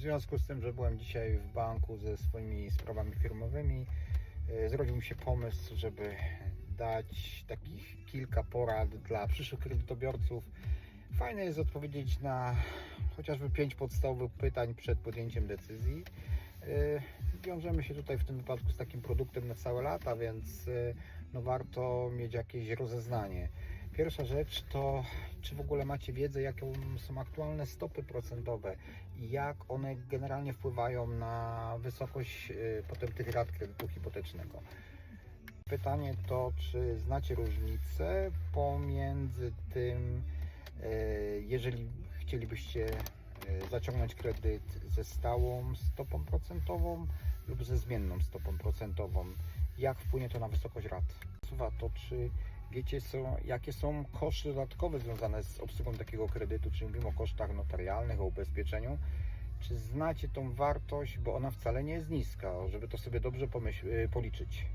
związku z tym, że byłem dzisiaj w banku ze swoimi sprawami firmowymi, e, zrodził mi się pomysł, żeby dać takich kilka porad dla przyszłych kredytobiorców. Fajne jest odpowiedzieć na chociażby pięć podstawowych pytań przed podjęciem decyzji. E, Wiążemy się tutaj w tym wypadku z takim produktem na całe lata, więc e, no warto mieć jakieś rozeznanie. Pierwsza rzecz to, czy w ogóle macie wiedzę, jakie są aktualne stopy procentowe i jak one generalnie wpływają na wysokość y, potem tych rat kredytu hipotecznego. Pytanie to, czy znacie różnicę pomiędzy tym, y, jeżeli chcielibyście y, zaciągnąć kredyt ze stałą stopą procentową lub ze zmienną stopą procentową, jak wpłynie to na wysokość rat? To, czy wiecie, są, jakie są koszty dodatkowe związane z obsługą takiego kredytu, czy mówimy o kosztach notarialnych, o ubezpieczeniu. Czy znacie tą wartość, bo ona wcale nie jest niska, żeby to sobie dobrze y, policzyć.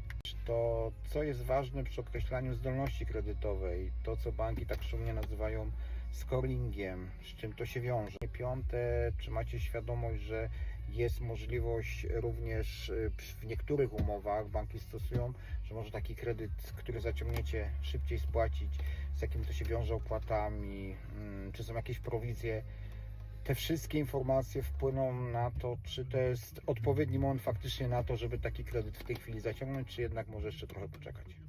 To, co jest ważne przy określaniu zdolności kredytowej, to co banki tak szumnie nazywają scoringiem, z czym to się wiąże. Piąte, czy macie świadomość, że jest możliwość również y, w niektórych umowach banki stosują, że może taki kredyt, który zaciągniecie, szybciej spłacić, z jakim to się wiąże opłatami, mm, czy są jakieś prowizje. Te wszystkie informacje wpłyną na to, czy to jest odpowiedni moment faktycznie na to, żeby taki kredyt w tej chwili zaciągnąć, czy jednak może jeszcze trochę poczekać.